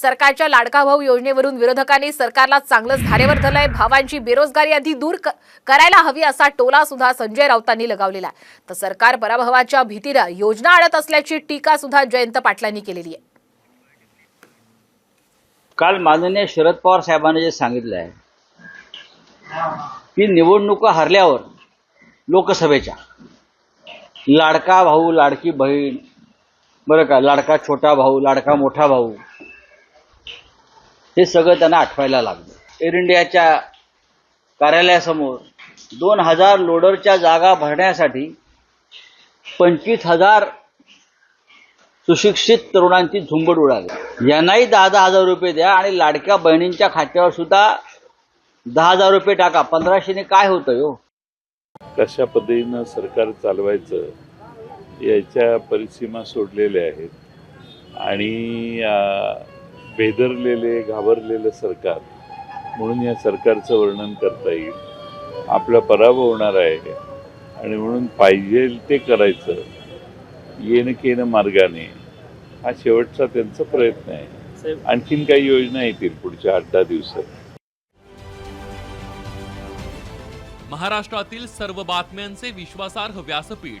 सरकारच्या लाडका भाऊ योजनेवरून विरोधकांनी सरकारला चांगलंच धारेवर धरलंय. भावांची बेरोजगारी आधी दूर करायला हवी असा टोला सुद्धा संजय राऊतांनी लगावलेला आहे. तर सरकार पराभवाच्या भीतीनं योजना आणत असल्याची टीका सुद्धा जयंत पाटलांनी केलेली आहे. काल माननीय शरद पवार साहेबांनी जे सांगितलं आहे की निवडणुका हरल्यावर लोकसभेच्या लाडका भाऊ लाडकी बहीण बरं का लाडका छोटा भाऊ लाडका मोठा भाऊ हे सगळं त्यांना आठवायला लागलं. एअर इंडियाच्या कार्यालयासमोर दोन हजार लोडरच्या जागा भरण्यासाठी पंचवीस हजार सुशिक्षित तरुणांची झुंबड उडाली. यांनाही दहा दहा हजार रुपये द्या आणि लाडक्या बहिणींच्या खात्यावर सुद्धा दहा हजार रुपये टाका. पंधराशेने काय होतं हो? कशा पद्धतीनं सरकार चालवायचं याच्या परिसीमा सोडलेल्या आहेत. आणि बेदरलेले घाबरलेलं सरकार. म्हणून या सरकारचं वर्णन करता येईल. आपला पराभव होणार आहे. आणि म्हणून पाहिजे ते करायचं. येणं केनं मार्गाने. हा शेवटचा त्यांचा प्रयत्न आहे. आणखीन काही योजना येतील पुढच्या आठ दहा दिवसात. महाराष्ट्रातील सर्व बातम्यांचे विश्वासार्ह व्यासपीठ.